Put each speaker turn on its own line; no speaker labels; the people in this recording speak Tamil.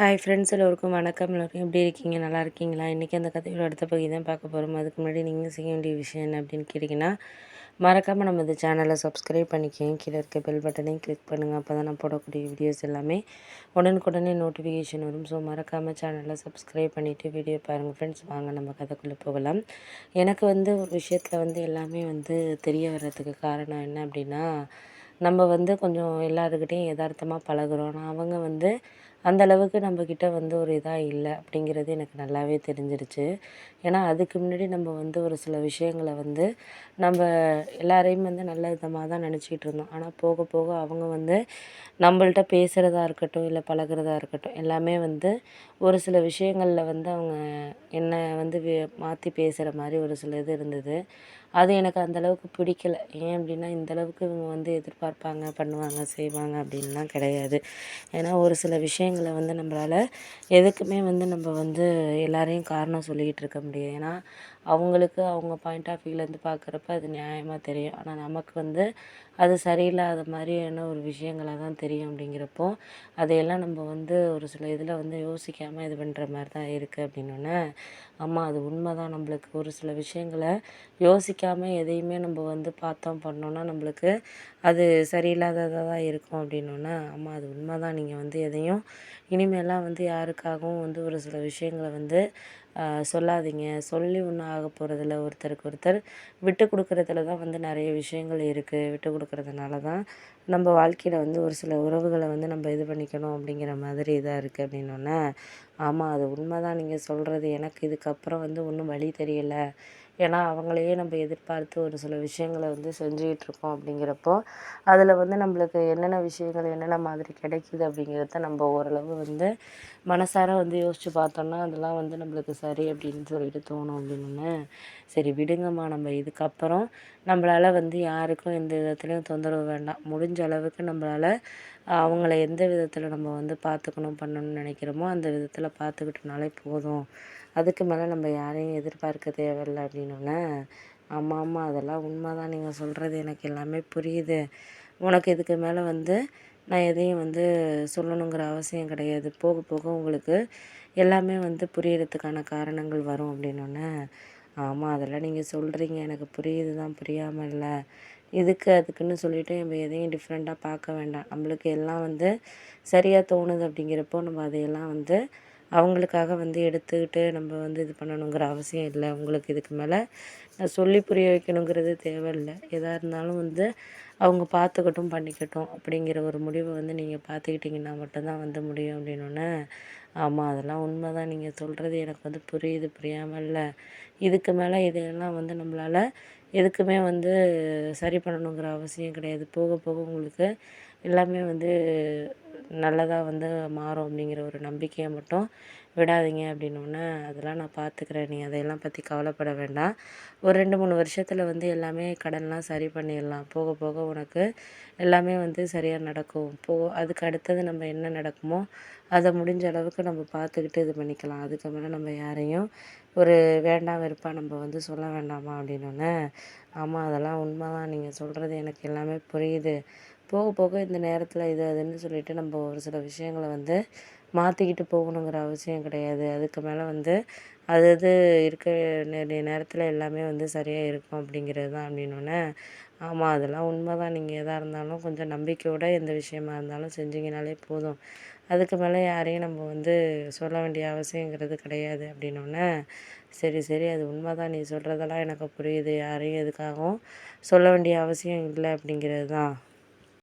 ஹாய் ஃப்ரெண்ட்ஸ் எல்லோருக்கும் வணக்கம் எல்லோருக்கும் எப்படி இருக்கீங்க நல்லா இருக்கீங்களா இன்றைக்கி அந்த கதையோட அடுத்த பகுதி தான் பார்க்க போகிறோம் அதுக்கு முன்னாடி நீங்கள் செய்ய வேண்டிய விஷயம் என்ன அப்படின்னு கேட்டிங்கன்னா மறக்காமல் நம்ம இந்த சேனலை சப்ஸ்கிரைப் பண்ணிக்கோங்க கீழே இருக்க பெல் பட்டனையும் கிளிக் பண்ணுங்கள் அப்போ தான் நான் போடக்கூடிய வீடியோஸ் எல்லாமே உடனுக்குடனே நோட்டிஃபிகேஷன் வரும் ஸோ மறக்காமல் சேனலை சப்ஸ்கிரைப் பண்ணிவிட்டு வீடியோ பாருங்கள் ஃப்ரெண்ட்ஸ் வாங்க நம்ம கதைக்குள்ளே போகலாம் எனக்கு வந்து ஒரு விஷயத்தில் வந்து எல்லாமே வந்து தெரிய வர்றதுக்கு காரணம் என்ன அப்படின்னா நம்ம வந்து கொஞ்சம் எல்லாத்துக்கிட்டையும் யதார்த்தமாக பழகுறோம் ஆனால் அவங்க வந்து அந்தளவுக்கு நம்மக்கிட்ட வந்து ஒரு இதாக இல்லை அப்படிங்கிறது எனக்கு நல்லாவே தெரிஞ்சிருச்சு ஏன்னா அதுக்கு முன்னாடி நம்ம வந்து ஒரு சில விஷயங்களை வந்து நம்ம எல்லாரையும் வந்து நல்ல விதமாக தான் நினச்சிக்கிட்டு இருந்தோம் ஆனால் போக போக அவங்க வந்து நம்மள்ட்ட பேசுகிறதா இருக்கட்டும் இல்லை பழகிறதா இருக்கட்டும் எல்லாமே வந்து ஒரு சில விஷயங்களில் வந்து அவங்க என்னை வந்து மாற்றி பேசுகிற மாதிரி ஒரு சில இது இருந்தது அது எனக்கு அந்தளவுக்கு பிடிக்கல ஏன் அப்படின்னா இந்தளவுக்கு இவங்க வந்து எதிர்பார்ப்பாங்க பண்ணுவாங்க செய்வாங்க அப்படின்லாம் கிடையாது ஏன்னா ஒரு சில விஷயம் விஷயங்களை வந்து நம்மளால் எதுக்குமே வந்து நம்ம வந்து எல்லாரையும் காரணம் சொல்லிக்கிட்டு இருக்க முடியாது ஏன்னா அவங்களுக்கு அவங்க பாயிண்ட் ஆஃப் வியூலேருந்து பார்க்குறப்ப அது நியாயமாக தெரியும் ஆனால் நமக்கு வந்து அது சரியில்லாத மாதிரியான ஒரு விஷயங்களாக தான் தெரியும் அப்படிங்கிறப்போ அதையெல்லாம் நம்ம வந்து ஒரு சில இதில் வந்து யோசிக்காமல் இது பண்ணுற மாதிரி தான் இருக்குது அப்படின்னோடனே ஆமாம் அது உண்மை தான் நம்மளுக்கு ஒரு சில விஷயங்களை யோசிக்காமல் எதையுமே நம்ம வந்து பார்த்தோம் பண்ணோன்னா நம்மளுக்கு அது சரியில்லாததாக தான் இருக்கும் அப்படின்னோடனே ஆமாம் அது உண்மை தான் நீங்கள் வந்து எதையும் இனிமேலாம் வந்து யாருக்காகவும் வந்து ஒரு சில விஷயங்களை வந்து சொல்லாதீங்க சொல்லி ஒன்றும் ஆக போகிறதில்ல ஒருத்தருக்கு ஒருத்தர் விட்டு கொடுக்குறதுல தான் வந்து நிறைய விஷயங்கள் இருக்குது விட்டு கொடுக்குறதுனால தான் நம்ம வாழ்க்கையில் வந்து ஒரு சில உறவுகளை வந்து நம்ம இது பண்ணிக்கணும் அப்படிங்கிற மாதிரி இதாக இருக்குது அப்படின்னோடனே ஆமாம் அது உண்மை தான் நீங்கள் சொல்கிறது எனக்கு இதுக்கப்புறம் வந்து ஒன்றும் வழி தெரியலை ஏன்னா அவங்களையே நம்ம எதிர்பார்த்து ஒரு சில விஷயங்களை வந்து செஞ்சுக்கிட்டு இருக்கோம் அப்படிங்கிறப்போ அதில் வந்து நம்மளுக்கு என்னென்ன விஷயங்கள் என்னென்ன மாதிரி கிடைக்கிது அப்படிங்கிறத நம்ம ஓரளவு வந்து மனசார வந்து யோசித்து பார்த்தோன்னா அதெல்லாம் வந்து நம்மளுக்கு சரி அப்படின்னு சொல்லிட்டு தோணும் அப்படின்னு சரி விடுங்கம்மா நம்ம இதுக்கப்புறம் நம்மளால் வந்து யாருக்கும் எந்த விதத்துலேயும் தொந்தரவு வேண்டாம் முடிஞ்ச அளவுக்கு நம்மளால் அவங்கள எந்த விதத்தில் நம்ம வந்து பார்த்துக்கணும் பண்ணணும்னு நினைக்கிறோமோ அந்த விதத்தில் பார்த்துக்கிட்டோனாலே போதும் அதுக்கு மேலே நம்ம யாரையும் எதிர்பார்க்க தேவையில்லை அப்படின்னோடனே ஆமாம் ஆமாம் அதெல்லாம் உண்மை தான் நீங்கள் சொல்கிறது எனக்கு எல்லாமே புரியுது உனக்கு இதுக்கு மேலே வந்து நான் எதையும் வந்து சொல்லணுங்கிற அவசியம் கிடையாது போக போக உங்களுக்கு எல்லாமே வந்து புரியறதுக்கான காரணங்கள் வரும் அப்படின்னோடனே ஆமாம் அதெல்லாம் நீங்கள் சொல்கிறீங்க எனக்கு புரியுது தான் புரியாமல் இல்லை இதுக்கு அதுக்குன்னு சொல்லிவிட்டு நம்ம எதையும் டிஃப்ரெண்ட்டாக பார்க்க வேண்டாம் நம்மளுக்கு எல்லாம் வந்து சரியாக தோணுது அப்படிங்கிறப்போ நம்ம அதையெல்லாம் வந்து அவங்களுக்காக வந்து எடுத்துக்கிட்டு நம்ம வந்து இது பண்ணணுங்கிற அவசியம் இல்லை உங்களுக்கு இதுக்கு மேலே சொல்லி புரிய வைக்கணுங்கிறது தேவையில்லை எதாக இருந்தாலும் வந்து அவங்க பார்த்துக்கட்டும் பண்ணிக்கட்டும் அப்படிங்கிற ஒரு முடிவை வந்து நீங்கள் பார்த்துக்கிட்டிங்கன்னா மட்டும்தான் வந்து முடியும் அப்படின்னு ஆமாம் அதெல்லாம் உண்மை தான் நீங்கள் சொல்கிறது எனக்கு வந்து புரியுது புரியாமல் இல்லை இதுக்கு மேலே இதையெல்லாம் வந்து நம்மளால் எதுக்குமே வந்து சரி பண்ணணுங்கிற அவசியம் கிடையாது போக போக உங்களுக்கு எல்லாமே வந்து நல்லதாக வந்து மாறும் அப்படிங்கிற ஒரு நம்பிக்கையை மட்டும் விடாதீங்க அப்படின்னோடனே அதெல்லாம் நான் பார்த்துக்கிறேன் நீ அதையெல்லாம் பற்றி கவலைப்பட வேண்டாம் ஒரு ரெண்டு மூணு வருஷத்தில் வந்து எல்லாமே கடன்லாம் சரி பண்ணிடலாம் போக போக உனக்கு எல்லாமே வந்து சரியாக நடக்கும் போ அதுக்கு அடுத்தது நம்ம என்ன நடக்குமோ அதை முடிஞ்ச அளவுக்கு நம்ம பார்த்துக்கிட்டு இது பண்ணிக்கலாம் அதுக்கு மேலே நம்ம யாரையும் ஒரு வேண்டாம் வெறுப்பாக நம்ம வந்து சொல்ல வேண்டாமா அப்படின்னோடனே ஆமாம் அதெல்லாம் உண்மை தான் நீங்கள் சொல்கிறது எனக்கு எல்லாமே புரியுது போக போக இந்த நேரத்தில் இது அதுன்னு சொல்லிட்டு நம்ம ஒரு சில விஷயங்களை வந்து மாற்றிக்கிட்டு போகணுங்கிற அவசியம் கிடையாது அதுக்கு மேலே வந்து அது அது இருக்க நேரத்தில் எல்லாமே வந்து சரியாக இருக்கும் அப்படிங்கிறது தான் அப்படின்னோடனே ஆமாம் அதெல்லாம் உண்மை தான் நீங்கள் எதாக இருந்தாலும் கொஞ்சம் நம்பிக்கையோடு எந்த விஷயமா இருந்தாலும் செஞ்சீங்கனாலே போதும் அதுக்கு மேலே யாரையும் நம்ம வந்து சொல்ல வேண்டிய அவசியங்கிறது கிடையாது அப்படின்னோடனே சரி சரி அது உண்மை தான் நீ சொல்கிறதெல்லாம் எனக்கு புரியுது யாரையும் எதுக்காகவும் சொல்ல வேண்டிய அவசியம் இல்லை அப்படிங்கிறது தான்